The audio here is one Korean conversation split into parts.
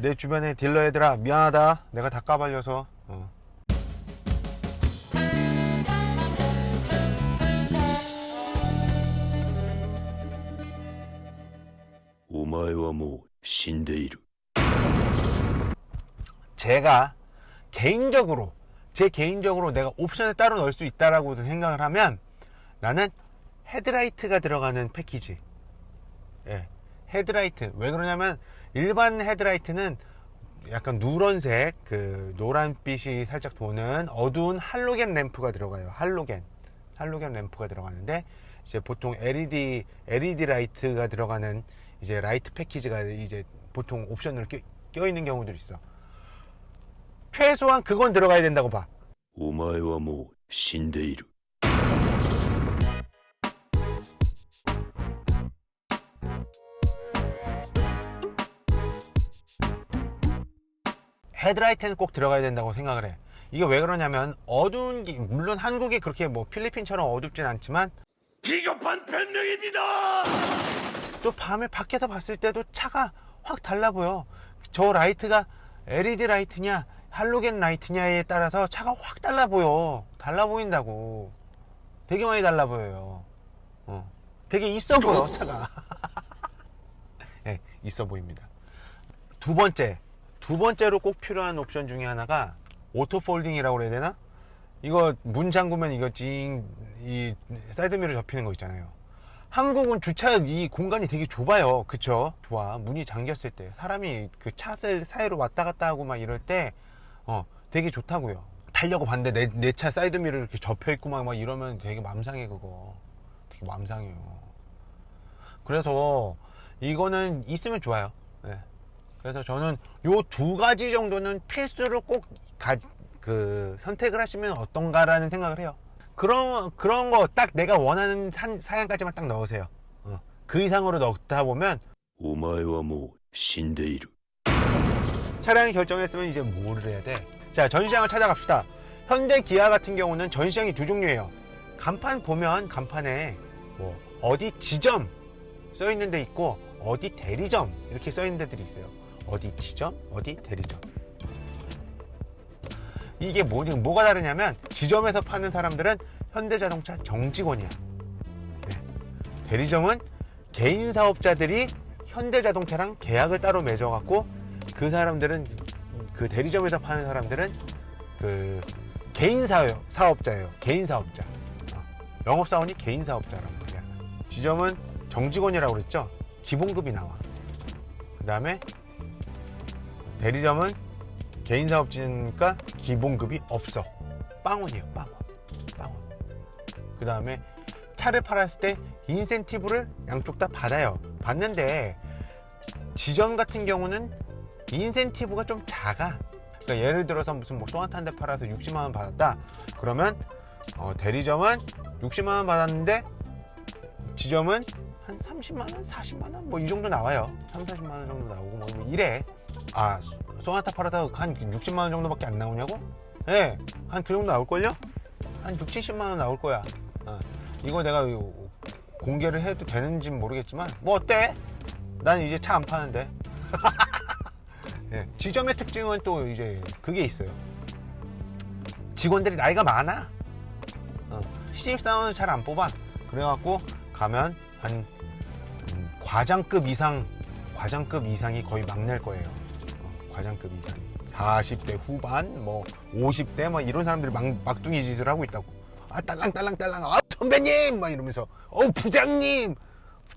내 주변에 딜러 애들아 미안하다. 내가 다 까발려서. 어. 오마이와 모 신데이루. 제가 개인적으로 제 개인적으로 내가 옵션에 따로 넣을 수 있다라고 생각을 하면 나는 헤드라이트가 들어가는 패키지. 예, 헤드라이트. 왜 그러냐면 일반 헤드라이트는 약간 누런색 그 노란빛이 살짝 도는 어두운 할로겐 램프가 들어가요 할로겐 할로겐 램프가 들어가는데 이제 보통 LED LED 라이트가 들어가는 이제 라이트 패키지가 이제 보통 옵션으로 껴, 껴 있는 경우들이 있어 최소한 그건 들어가야 된다고 봐 お前はもう死んでいる 헤드라이트는 꼭 들어가야 된다고 생각을 해. 이게 왜 그러냐면 어두운 게 물론 한국이 그렇게 뭐 필리핀처럼 어둡진 않지만 비겁한 변명입니다 또 밤에 밖에서 봤을 때도 차가 확 달라 보여. 저 라이트가 LED 라이트냐 할로겐 라이트냐에 따라서 차가 확 달라 보여. 달라 보인다고. 되게 많이 달라 보여요. 어. 되게 있어 보여 차가. 예, 있어 보입니다. 두 번째, 두 번째로 꼭 필요한 옵션 중에 하나가 오토 폴딩이라고 그래야 되나? 이거 문 잠그면 이거 찡이 사이드미러 접히는 거 있잖아요. 한국은 주차 이 공간이 되게 좁아요. 그쵸? 좋아. 문이 잠겼을 때 사람이 그 차들 사이로 왔다 갔다 하고 막 이럴 때 어, 되게 좋다고요. 타려고 봤는데 내내차 사이드미러 이렇게 접혀 있고 막, 막 이러면 되게 맘상해 그거. 되게 맘상해요. 그래서 이거는 있으면 좋아요. 그래서 저는 요 두 가지 정도는 필수로 꼭 가, 그 선택을 하시면 어떤가라는 생각을 해요. 그런 그런 거 딱 내가 원하는 사양까지만 딱 넣으세요. 어. 그 이상으로 넣다 보면 오마이와 모 신데이루 차량이 결정했으면 이제 뭐를 해야 돼? 자 전시장을 찾아갑시다. 현대 기아 같은 경우는 전시장이 두 종류예요. 간판 보면 간판에 뭐 어디 지점 써 있는 데 있고 어디 대리점 이렇게 써 있는 데들이 있어요. 어디 지점, 어디 대리점. 이게 뭐, 뭐가 다르냐면 지점에서 파는 사람들은 현대자동차 정직원이야. 네. 대리점은 개인 사업자들이 현대자동차랑 계약을 따로 맺어갖고 그 사람들은 그 대리점에서 파는 사람들은 그 개인 사업, 사업자예요. 개인 사업자. 어, 영업사원이 개인 사업자란 말이야. 지점은 정직원이라고 그랬죠. 기본급이 나와. 그 다음에 대리점은 개인 사업자니까 기본급이 없어. 빵원이에요. 빵원. 빵원. 그 다음에 차를 팔았을 때 인센티브를 양쪽 다 받아요. 받는데 지점 같은 경우는 인센티브가 좀 작아. 그러니까 예를 들어서 무슨 뭐 소나타 한 대 팔아서 60만 원 받았다. 그러면 어, 대리점은 60만 원 받았는데 지점은 한 30만 원, 40만 원 뭐 이 정도 나와요. 3, 40만 원 정도 나오고 뭐, 뭐 이래. 아 소나타 팔아서 한 60만 원 정도밖에 안 나오냐고? 예, 한 그 정도 나올 걸요? 한 6, 70만 원 나올 거야. 어, 이거 내가 요- 공개를 해도 되는지 는 모르겠지만 뭐 어때? 난 이제 차 안 파는데. 예, 지점의 특징은 또 이제 그게 있어요. 직원들이 나이가 많아. 어, 신입사원을 잘 안 뽑아. 그래갖고 가면 한 음, 과장급 이상, 과장급 이상이 거의 막낼 거예요. 어, 과장급 이상이. 40대 후반, 뭐 50대 뭐 이런 사람들이 막, 막둥이 짓을 하고 있다고. 아 딸랑딸랑딸랑, 아 선배님 막 이러면서, 어 부장님.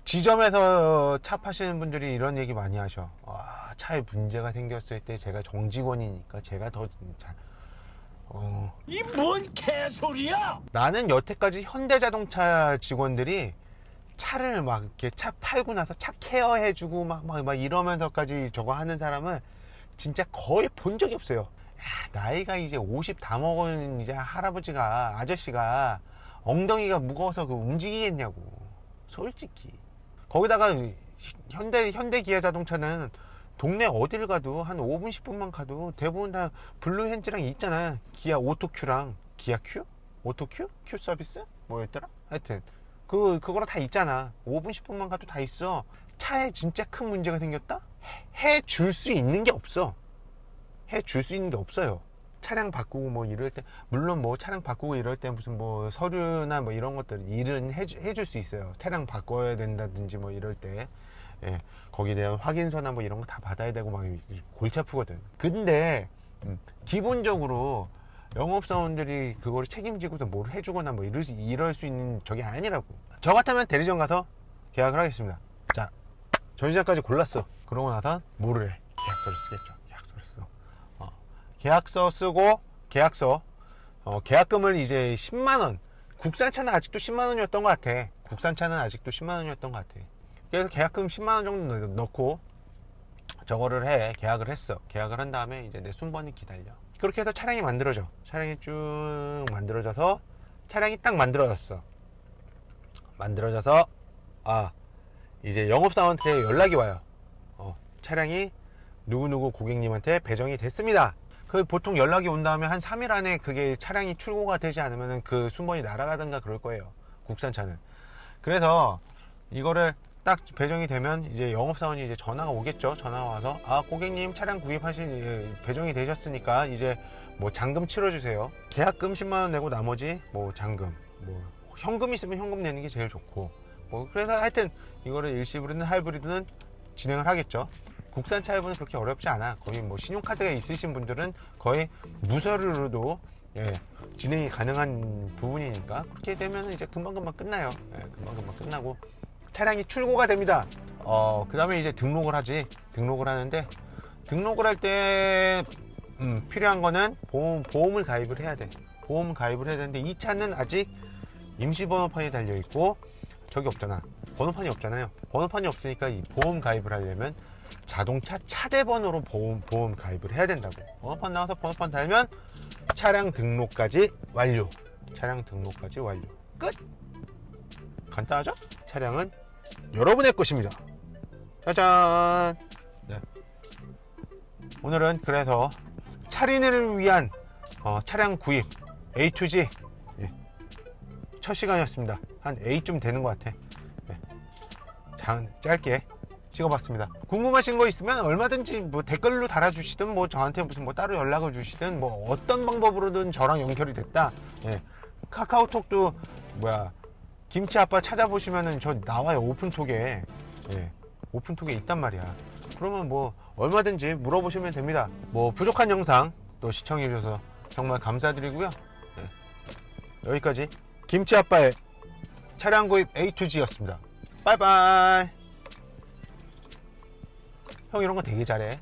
지점에서 차 파시는 분들이 이런 얘기 많이 하셔. 아, 차에 문제가 생겼을 때 제가 정직원이니까 제가 더 잘. 어, 이 뭔 개소리야 나는 여태까지 현대자동차 직원들이 차를 막 이렇게 차 팔고 나서 차 케어해주고 막, 막, 막 이러면서까지 저거 하는 사람을 진짜 거의 본 적이 없어요. 야, 나이가 이제 50 다 먹은 이제 할아버지가, 아저씨가 엉덩이가 무거워서 그 움직이겠냐고. 솔직히. 거기다가 현대, 현대 기아 자동차는 동네 어딜 가도 한 5분, 10분만 가도 대부분 다 블루 핸즈랑 있잖아. 기아 오토큐랑 기아 큐? 오토큐? 큐 서비스? 뭐였더라? 하여튼 그 그거랑 다 있잖아. 5분 10분만 가도 다 있어. 차에 진짜 큰 문제가 생겼다? 해줄 수 있는 게 없어. 해줄 수 있는 게 없어요. 차량 바꾸고 뭐 이럴 때 물론 뭐 차량 바꾸고 이럴 때 무슨 뭐 서류나 뭐 이런 것들 일은 해주, 해줄 수 있어요. 차량 바꿔야 된다든지 뭐 이럴 때 예, 거기에 대한 확인서나 뭐 이런 거 다 받아야 되고 막 골치 아프거든. 근데 음, 기본적으로 영업사원들이 그걸 책임지고서 뭘 해주거나 뭐 이럴 수, 이럴 수 있는 적이 아니라고. 저 같으면 대리점 가서 계약을 하겠습니다. 자, 전시장까지 골랐어. 그러고 나서 뭐를 해? 계약서를 쓰겠죠. 계약서를 써. 어, 계약서 쓰고 계약서 어, 계약금을 이제 10만 원. 국산차는 아직도 10만 원이었던 것 같아. 국산차는 아직도 10만 원이었던 것 같아. 그래서 계약금 10만 원 정도 넣- 넣고 저거를 해 계약을 했어. 계약을 한 다음에 이제 내 순번이 기다려. 그렇게 해서 차량이 만들어져. 차량이 쭉 만들어져서 차량이 딱 만들어졌어. 만들어져서 아 이제 영업사원한테 연락이 와요. 어, 차량이 누구누구 고객님한테 배정이 됐습니다. 그 보통 연락이 온 다음에 한 3일 안에 그게 차량이 출고가 되지 않으면 그 순번이 날아가든가 그럴 거예요. 국산차는. 그래서 이거를 딱 배정이 되면 이제 영업사원이 이제 전화가 오겠죠. 전화가 와서 아 고객님 차량 구입하신 예, 배정이 되셨으니까 이제 뭐 잔금 치러주세요. 계약금 10만 원 내고 나머지 뭐 잔금, 뭐 현금 있으면 현금 내는 게 제일 좋고 뭐 그래서 하여튼 이거를 일시불이든 할부리든 진행을 하겠죠. 국산차 할부는 그렇게 어렵지 않아. 거의 뭐 신용카드가 있으신 분들은 거의 무서류로도 예, 진행이 가능한 부분이니까 그렇게 되면 이제 금방금방 끝나요. 예, 금방금방 끝나고 차량이 출고가 됩니다. 어, 그 다음에 이제 등록을 하지. 등록을 하는데 등록을 할때 음, 필요한 거는 보험, 보험을 가입을 해야 돼. 보험 가입을 해야 되는데 이 차는 아직 임시 번호판이 달려 있고 저기 없잖아. 번호판이 없잖아요. 번호판이 없으니까 이 보험 가입을 하려면 자동차 차대 번호로 보험, 보험 가입을 해야 된다고. 번호판 나와서 번호판 달면 차량 등록까지 완료. 차량 등록까지 완료. 끝. 간단하죠? 차량은 여러분의 것입니다. 짜잔. 네. 오늘은 그래서 차린을 위한 어, 차량 구입 A to G 예. 첫 시간이었습니다. 한 A쯤 되는 것 같아. 네. 장, 짧게 찍어봤습니다. 궁금하신 거 있으면 얼마든지 뭐 댓글로 달아주시든 뭐 저한테 무슨 뭐 따로 연락을 주시든 뭐 어떤 방법으로든 저랑 연결이 됐다. 예. 카카오톡도 뭐야 김치 아빠 찾아보시면은 저 나와요 오픈톡에 예. 오픈톡에 있단 말이야. 그러면 뭐 얼마든지 물어보시면 됩니다. 뭐 부족한 영상 또 시청해 주셔서 정말 감사드리고요. 예. 여기까지 김치 아빠의 차량 구입 A to G였습니다. 바이바이. 형 이런 거 되게 잘해.